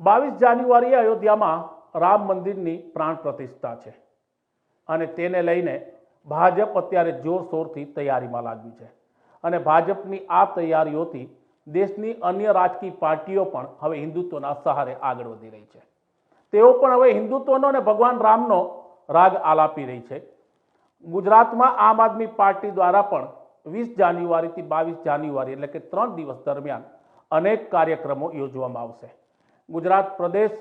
બાવીસ જાન્યુઆરીએ અયોધ્યામાં રામ મંદિરની પ્રાણ પ્રતિષ્ઠા છે અને તેને લઈને ભાજપ અત્યારે જોરશોરથી તૈયારીમાં લાગ્યું છે. અને ભાજપની આ તૈયારીઓથી દેશની અન્ય રાજકીય પાર્ટીઓ પણ હવે હિન્દુત્વના સહારે આગળ વધી રહી છે. તેઓ પણ હવે હિન્દુત્વનો અને ભગવાન રામનો રાગ આલાપી રહી છે. ગુજરાતમાં આમ આદમી પાર્ટી દ્વારા પણ વીસ જાન્યુઆરીથી બાવીસ જાન્યુઆરી એટલે કે ત્રણ દિવસ દરમિયાન અનેક કાર્યક્રમો યોજવામાં આવશે. ગુજરાત પ્રદેશ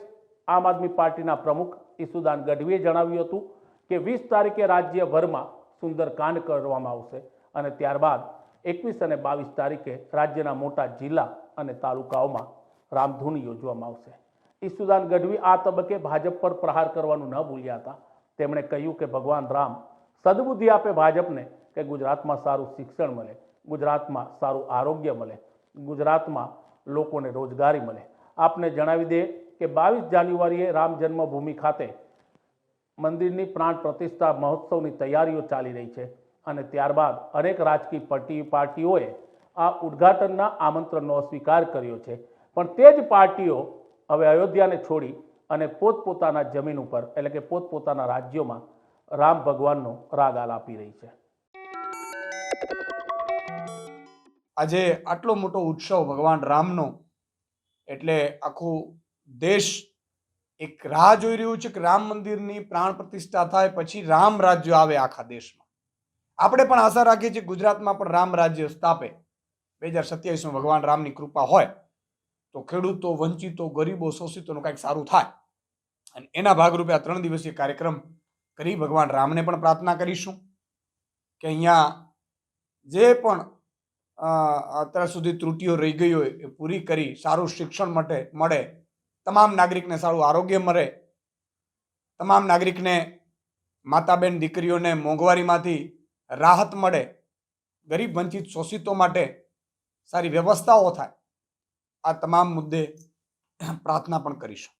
આમ આદમી પાર્ટીના પ્રમુખ ઈસુદાન ગઢવીએ જણાવ્યું હતું કે વીસ તારીખે રાજ્યભરમાં સુંદરકાંડ કરવામાં આવશે અને ત્યારબાદ એકવીસ અને બાવીસ તારીખે રાજ્યના મોટા જિલ્લા અને તાલુકાઓમાં રામધૂન યોજવામાં આવશે. ઈસુદાન ગઢવી આ તબક્કે ભાજપ પર પ્રહાર કરવાનું ન ભૂલ્યા હતા. તેમણે કહ્યું કે ભગવાન રામ સદબુદ્ધિ આપે ભાજપને કે ગુજરાતમાં સારું શિક્ષણ મળે, ગુજરાતમાં સારું આરોગ્ય મળે, ગુજરાતમાં લોકોને રોજગારી મળે. આપને જણાવી દે કે બાવીસ જાન્યુઆરીએ રામ જન્મભૂમિ ખાતે મંદિરની પ્રાણ પ્રતિષ્ઠા મહોત્સવની તૈયારીઓ ચાલી રહી છે અને ત્યારબાદ અનેક રાજકીય પાર્ટી પાર્ટીઓએ આ ઉદ્ઘાટનના આમંત્રણનો અસ્વીકાર કર્યો છે. પણ તે જ પાર્ટીઓ હવે અયોધ્યાને છોડી અને પોતપોતાના જમીન ઉપર, એટલે કે પોતપોતાના રાજ્યોમાં રામ ભગવાનનો રાગ આલાપી રહી છે. આજે આટલો મોટો ઉત્સવ ભગવાન રામનો, એટલે આખો દેશ એક રાહ જોઈ રહ્યું છે કે રામ મંદિરની પ્રાણ પ્રતિષ્ઠા થાય પછી રામ રાજ્ય આવે આખા દેશમાં. આપણે પણ આશા રાખીએ છીએ ગુજરાતમાં પણ રામ રાજ્ય સ્થાપે. બે હજાર સત્યાવીસમાં ભગવાન રામની કૃપા હોય, તો ખેડૂતો, વંચિતો, ગરીબો, શોષિતોનું કંઈક સારું થાય. અને એના ભાગરૂપે આ ત્રણ દિવસીય કાર્યક્રમ કરી ભગવાન રામને પણ પ્રાર્થના કરીશું કે અહીંયા જે પણ અત્યાર સુધી ત્રુટીઓ રહી ગઈ હોય એ પૂરી કરી સારું શિક્ષણ માટે મળે, તમામ નાગરિકને સારું આરોગ્ય મળે, તમામ નાગરિકને માતા બેન દીકરીઓને મોંઘવારીમાંથી રાહત મળે, ગરીબ વંચિત શોષિતો માટે સારી વ્યવસ્થાઓ થાય, આ તમામ મુદ્દે પ્રાર્થના પણ કરીશું.